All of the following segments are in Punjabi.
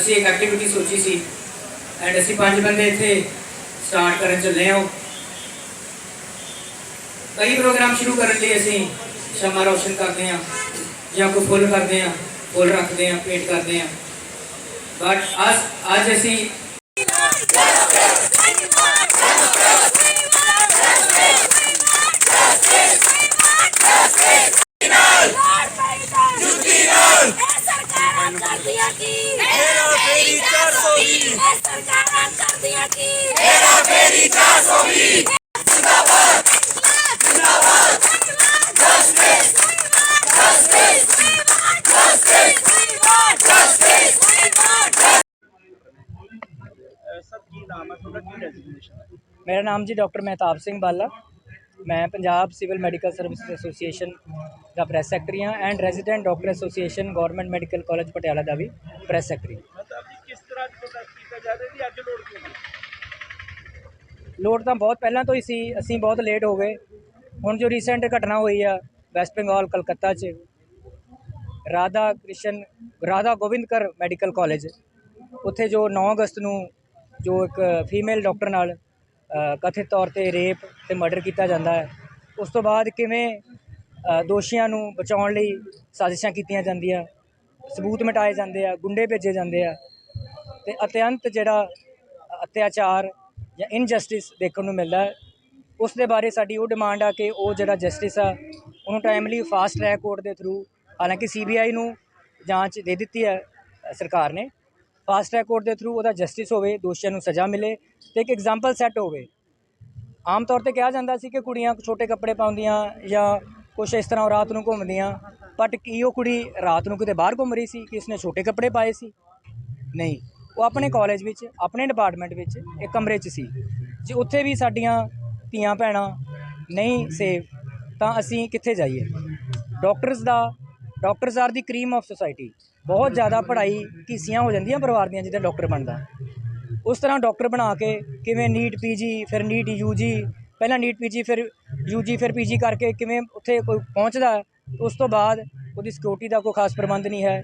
ਅਸੀਂ ਇੱਕ ਐਕਟੀਵਿਟੀ ਸੋਚੀ ਸੀ ਐਂਡ ਅਸੀਂ ਪੰਜ ਬੰਦੇ ਇੱਥੇ ਸਟਾਰਟ ਕਰਨ ਚੱਲੇ ਹਾਂ। ਕਈ ਪ੍ਰੋਗਰਾਮ ਸ਼ੁਰੂ ਕਰਨ ਲਈ ਅਸੀਂ ਸ਼ਮਾ ਰੋਸ਼ਨ ਕਰਦੇ ਹਾਂ ਜਾਂ ਕੋਈ ਫੁੱਲ ਕਰਦੇ ਹਾਂ ਫੁੱਲ ਰੱਖਦੇ ਹਾਂ ਪੇਂਟ ਕਰਦੇ ਹਾਂ। ਬਟ ਅੱਜ ਅੱਜ ਅਸੀਂ ਜੁੱਤੀ ਨਾਲ ਇਹ ਸਰਕਾਰਾਂ ਕਰਦੀਆਂ ਕੀ ਮੇਰਾ ਫੇਰੀ 420 ਇਹ ਸਰਕਾਰਾਂ ਕਰਦੀਆਂ ਕੀ ਮੇਰਾ ਫੇਰੀ 420 ਸਰ ਕੀ ਨਾਮ ਹੈ ਤੁਹਾਡਾ ਕੀ ਡੈਜ਼ਿਗਨੇਸ਼ਨ ਹੈ ਮੇਰਾ ਨਾਮ ਜੀ ਡਾਕਟਰ ਮਹਿਤਾਬ ਸਿੰਘ ਬਾਲਾ ਮੈਂ Punjab civil medical services association ਦਾ ਪ੍ਰੈਸ ਸੈਕਟਰੀ ਹਾਂ and resident doctor association government medical college Patiala ਦਾ ਵੀ ਪ੍ਰੈਸ ਸੈਕਟਰੀ ਮਤਲਬ ਕਿ ਕਿਸ ਤਰ੍ਹਾਂ ਪ੍ਰੋਟੈਸਟ ਕੀਤਾ ਅੱਜ ਲੋੜ ਕਿਉਂ ਲੋਡ ਤਾਂ ਬਹੁਤ, ਪਹਿਲਾਂ ਤੋਂ ਹੀ ਸੀ, ਅਸੀਂ ਬਹੁਤ ਲੇਟ ਹੋ ਗਏ। ਹੁਣ ਜੋ ਰੀਸੈਂਟ ਘਟਨਾ ਹੋਈ ਆ ਵੈਸਟ ਬੰਗਾਲ ਕਲਕੱਤਾ 'ਚ, ਰਾਧਾ ਕ੍ਰਿਸ਼ਨ, ਰਾਧਾ ਗੋਬਿੰਦਕਰ ਮੈਡੀਕਲ ਕਾਲਜ ਉੱਥੇ ਜੋ 9 ਅਗਸਤ ਨੂੰ ਜੋ ਇੱਕ ਫੀਮੇਲ ਡਾਕਟਰ ਨਾਲ ਕਥਿਤ ਤੌਰ ਤੇ ਰੇਪ ਤੇ ਮਰਡਰ ਕੀਤਾ ਜਾਂਦਾ ਹੈ, ਉਸ ਤੋਂ ਬਾਅਦ ਕਿਵੇਂ ਦੋਸ਼ੀਆਂ ਨੂੰ ਬਚਾਉਣ ਲਈ ਸਾਜ਼ਿਸ਼ਾਂ ਕੀਤੀਆਂ ਜਾਂਦੀਆਂ, ਸਬੂਤ ਮਿਟਾਏ ਜਾਂਦੇ ਆ, ਗੁੰਡੇ ਭੇਜੇ ਜਾਂਦੇ ਆ ਤੇ ਅਤਿਅੰਤ ਜਿਹੜਾ ਅਤਿਆਚਾਰ ਜਾਂ ਇਨਜਸਟਿਸ ਦੇਖਣ ਨੂੰ ਮਿਲਦਾ ਹੈ। ਉਸ ਦੇ ਬਾਰੇ ਸਾਡੀ ਉਹ ਡਿਮਾਂਡ ਆ ਕਿ ਉਹ ਜਿਹੜਾ ਜਸਟਿਸ ਆ, ਉਹਨੂੰ ਟਾਈਮਲੀ ਫਾਸਟ ਟਰੈਕ ਕੋਰਟ ਦੇ ਥਰੂ ਹਾਲਾਂਕਿ ਸੀਬੀਆਈ ਨੂੰ ਜਾਂਚ ਦੇ ਦਿੱਤੀ ਹੈ ਸਰਕਾਰ ਨੇ। ਫਾਸਟ ਟਰੈਕ ਕੋਰਟ ਦੇ ਥਰੂ ਉਹਦਾ ਜਸਟਿਸ ਹੋਵੇ, ਦੋਸ਼ੀਆਂ ਨੂੰ ਸਜ਼ਾ ਮਿਲੇ ਤੇ ਇੱਕ ਐਗਜ਼ਾਮਪਲ ਸੈੱਟ ਹੋਵੇ। ਆਮ ਤੌਰ ਤੇ ਕਿਹਾ ਜਾਂਦਾ ਸੀ ਕਿ ਕੁੜੀਆਂ ਛੋਟੇ ਕੱਪੜੇ ਪਾਉਂਦੀਆਂ ਜਾਂ ਕੁਛ ਇਸ ਤਰ੍ਹਾਂ ਰਾਤ ਨੂੰ ਘੁੰਮਦੀਆਂ ਬਟ ਕੀ ਉਹ ਕੁੜੀ ਰਾਤ ਨੂੰ ਕਿਤੇ ਬਾਹਰ ਘੁੰਮ ਰਹੀ ਸੀ, ਕਿ ਉਸਨੇ ਛੋਟੇ ਕੱਪੜੇ ਪਾਏ ਸੀ? ਨਹੀਂ। ਉਹ ਆਪਣੇ ਕਾਲਜ ਵਿੱਚ, ਆਪਣੇ ਡਿਪਾਰਟਮੈਂਟ ਵਿੱਚ ਇੱਕ ਕਮਰੇ 'ਚ ਸੀ। ਜੇ ਉੱਥੇ ਵੀ ਸਾਡੀਆਂ ਧੀਆਂ ਭੈਣਾਂ ਨਹੀਂ ਸੇਫ ਤਾਂ ਅਸੀਂ ਕਿੱਥੇ ਜਾਈਏ? Doctors the doctors are the cream of society ਬਹੁਤ ਜ਼ਿਆਦਾ ਪੜ੍ਹਾਈ ਕੀਸੀਆਂ ਹੋ ਜਾਂਦੀਆਂ ਪਰਿਵਾਰ ਦੀਆਂ ਜਿੱਦਾਂ ਡਾਕਟਰ ਬਣਦਾ। ਉਸ ਤਰ੍ਹਾਂ ਡਾਕਟਰ ਬਣਾ ਕੇ ਕਿਵੇਂ ਨੀਟ ਪੀਜੀ ਫਿਰ ਨੀਟ ਯੂਜੀ ਪਹਿਲਾਂ ਨੀਟ ਪੀਜੀ ਫਿਰ ਯੂਜੀ ਫਿਰ ਪੀਜੀ ਕਰਕੇ ਕਿਵੇਂ ਉੱਥੇ ਕੋਈ ਪਹੁੰਚਦਾ ਉਸ ਤੋਂ ਬਾਅਦ ਉਹਦੀ ਸਿਕਿਉਰਿਟੀ ਦਾ ਕੋਈ ਖਾਸ ਪ੍ਰਬੰਧ ਨਹੀਂ ਹੈ।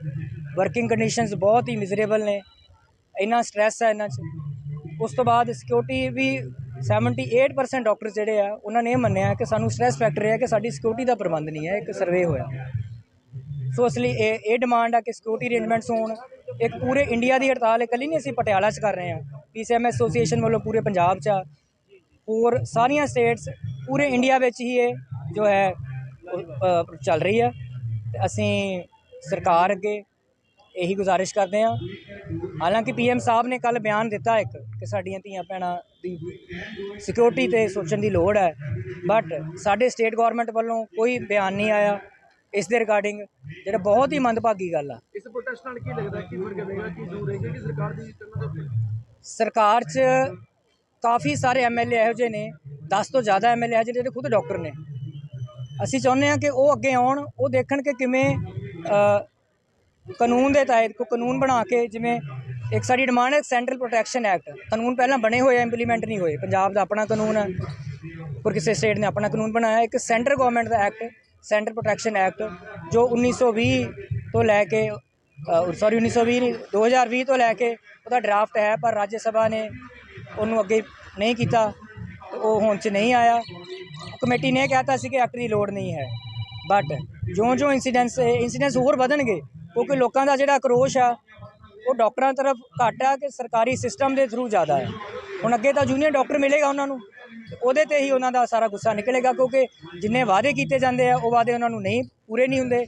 ਵਰਕਿੰਗ ਕੰਡੀਸ਼ਨਸ ਬਹੁਤ ਹੀ ਮਿਜ਼ਰੇਬਲ ਨੇ। ਇੰਨਾ ਸਟ੍ਰੈਸ ਹੈ ਇਹਨਾਂ 'ਚ। ਉਸ ਤੋਂ ਬਾਅਦ ਸਿਕਿਉਰਿਟੀ ਵੀ 78% ਡਾਕਟਰ ਜਿਹੜੇ ਆ, ਉਹਨਾਂ ਨੇ ਇਹ ਮੰਨਿਆ ਕਿ ਸਾਨੂੰ ਸਟ੍ਰੈਸ ਫੈਕਟਰ ਹੈ ਕਿ ਸਾਡੀ ਸਿਕਿਉਰਿਟੀ ਦਾ ਪ੍ਰਬੰਧ ਨਹੀਂ ਹੈ, ਇੱਕ ਸਰਵੇ ਹੋਇਆ। ਸੋ ਇਸ ਲਈ ਇਹ ਇਹ ਡਿਮਾਂਡ ਆ ਕਿ ਸਿਕਿਉਰਿਟੀ ਅਰੇਂਜਮੈਂਟਸ ਹੋਣ। ਇੱਕ ਪੂਰੇ ਇੰਡੀਆ ਦੀ ਹੜਤਾਲ, ਇਕੱਲੀ ਨਹੀਂ ਅਸੀਂ ਪਟਿਆਲਾ 'ਚ ਕਰ ਰਹੇ ਹਾਂ। ਪੀਸੀਐਮ ਐਸੋਸੀਏਸ਼ਨ ਵੱਲੋਂ ਪੂਰੇ ਪੰਜਾਬ 'ਚ ਆ। ਹੋਰ ਸਾਰੀਆਂ ਸਟੇਟਸ ਪੂਰੇ ਇੰਡੀਆ ਵਿੱਚ ਹੀ ਇਹ ਜੋ ਹੈ ਚੱਲ ਰਹੀ ਹੈ ਤੇ ਅਸੀਂ ਸਰਕਾਰ ਅੱਗੇ ਇਹੀ ਗੁਜ਼ਾਰਿਸ਼ ਕਰਦੇ ਹਾਂ। ਹਾਲਾਂਕਿ ਪੀਐਮ ਸਾਹਿਬ ਨੇ ਕੱਲ ਬਿਆਨ ਦਿੱਤਾ ਇੱਕ ਕਿ ਸਾਡੀਆਂ ਧੀਆਂ ਭੈਣਾਂ ਦੀ ਸਿਕਿਉਰਿਟੀ ਤੇ ਸੋਚਣ ਦੀ ਲੋੜ ਹੈ। ਬਟ ਸਾਡੇ ਸਟੇਟ ਗਵਰਨਮੈਂਟ ਵੱਲੋਂ ਕੋਈ ਬਿਆਨ ਨਹੀਂ ਆਇਆ ਇਸ ਦੇ ਰਿਗਾਰਡਿੰਗ ਜਿਹੜਾ ਬਹੁਤ ਹੀ ਮੰਦਭਾਗੀ ਗੱਲ ਆ। ਇਸ ਪ੍ਰੋਟੈਸਟ ਨਾਲ ਕੀ ਲੱਗਦਾ ਕੀ ਫ਼ਰਕ ਪਵੇਗਾ ਕੀ ਜ਼ਰੂਰ ਹੈ? ਕਿ ਸਰਕਾਰ ਦੀ ਸਰਕਾਰ 'ਚ ਕਾਫੀ ਸਾਰੇ ਐਮਐਲਏ ਇਹੋ ਜਿਹੇ ਨੇ 10 ਤੋਂ ਜ਼ਿਆਦਾ ਐਮਐਲਏ ਹੈ ਜਿਹੜੇ ਖੁਦ ਡਾਕਟਰ ਨੇ। ਅਸੀਂ ਚਾਹੁੰਦੇ ਹਾਂ ਕਿ ਉਹ ਅੱਗੇ ਆਉਣ ਉਹ ਦੇਖਣ ਕਿ ਕਿਵੇਂ ਕਾਨੂੰਨ ਦੇ ਤਹਿਤ ਕੋਈ ਕਾਨੂੰਨ ਬਣਾ ਕੇ ਜਿਵੇਂ ਇੱਕ ਸਾਡੀ ਡਿਮਾਂਡ ਹੈ ਸੈਂਟਰਲ ਪ੍ਰੋਟੈਕਸ਼ਨ ਐਕਟ, ਕਾਨੂੰਨ ਪਹਿਲਾਂ ਬਣੇ ਹੋਏ ਇੰਪਲੀਮੈਂਟ ਨਹੀਂ ਹੋਏ। ਪੰਜਾਬ ਦਾ ਆਪਣਾ ਕਾਨੂੰਨ ਹੈ ਪਰ ਕਿਸੇ ਸਟੇਟ ਨੇ ਆਪਣਾ ਕਾਨੂੰਨ ਬਣਾਇਆ। ਇੱਕ ਸੈਂਟਰ ਗਵਰਨਮੈਂਟ ਦਾ ਐਕਟ ਸੈਂਟਰ ਪ੍ਰੋਟੈਕਸ਼ਨ ਐਕਟ, ਜੋ 1920 ਤੋਂ ਲੈ ਕੇ ਸੌਰੀ 1920 ਨਹੀਂ 2020 ਤੋਂ ਲੈ ਕੇ ਉਹਦਾ ਡਰਾਫਟ ਹੈ, ਪਰ ਰਾਜ ਸਭਾ ਨੇ ਉਹਨੂੰ ਅੱਗੇ ਨਹੀਂ ਕੀਤਾ, ਉਹ ਹੁਣ ਚ ਨਹੀਂ ਆਇਆ। ਕਮੇਟੀ ਨੇ ਕਹਿਤਾ ਸੀ ਕਿ ਐਕਟ ਦੀ ਲੋੜ ਨਹੀਂ ਹੈ। ਬਟ ਜਿਉਂ-ਜਿਉਂ ਇਨਸੀਡੈਂਟਸ ਇਨਸੀਡੈਂਟਸ ਹੋਰ ਵਧਣਗੇ ਕਿਉਂਕਿ ਲੋਕਾਂ ਦਾ ਜਿਹੜਾ ਅਕਰੋਸ਼ ਆ, ਉਹ ਡਾਕਟਰਾਂ ਤਰਫ ਘੱਟ ਆ ਕਿ ਸਰਕਾਰੀ ਸਿਸਟਮ ਦੇ ਥਰੂ ਜ਼ਿਆਦਾ ਹੈ ਹੁਣ ਅੱਗੇ ਤਾਂ ਜੂਨੀਅਰ ਡਾਕਟਰ ਮਿਲੇਗਾ ਉਹਨਾਂ ਨੂੰ, ਉਹਦੇ ਤੇ ਹੀ ਉਹਨਾਂ ਦਾ ਸਾਰਾ ਗੁੱਸਾ ਨਿਕਲੇਗਾ ਕਿਉਂਕਿ ਜਿੰਨੇ ਵਾਅਦੇ ਕੀਤੇ ਜਾਂਦੇ ਆ, ਉਹ ਵਾਅਦੇ ਉਹਨਾਂ ਨੂੰ ਨਹੀਂ ਪੂਰੇ ਨਹੀਂ ਹੁੰਦੇ।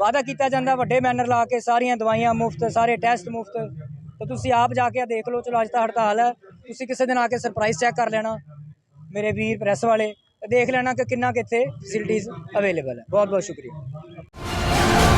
ਵਾਅਦਾ ਕੀਤਾ ਜਾਂਦਾ ਵੱਡੇ ਬੈਨਰ ਲਾ ਕੇ, ਸਾਰੀਆਂ ਦਵਾਈਆਂ ਮੁਫਤ, ਸਾਰੇ ਟੈਸਟ ਮੁਫਤ। ਤੇ ਤੁਸੀਂ ਆਪ ਜਾ ਕੇ ਆ ਦੇਖ ਲਓ, ਚਲੋ ਅੱਜ ਤਾਂ ਹੜਤਾਲ ਹੈ ਤੁਸੀਂ ਕਿਸੇ ਦਿਨ ਆ ਕੇ ਸਰਪ੍ਰਾਈਜ਼ ਚੈੱਕ ਕਰ ਲੈਣਾ। ਮੇਰੇ ਵੀਰ ਪ੍ਰੈਸ ਵਾਲੇ ਦੇਖ ਲੈਣਾ ਕਿ ਕਿੰਨਾ ਕਿੱਥੇ ਫੈਸਿਲਿਟੀਜ਼ ਅਵੇਲੇਬਲ ਹੈ ਬਹੁਤ ਬਹੁਤ ਸ਼ੁਕਰੀਆ।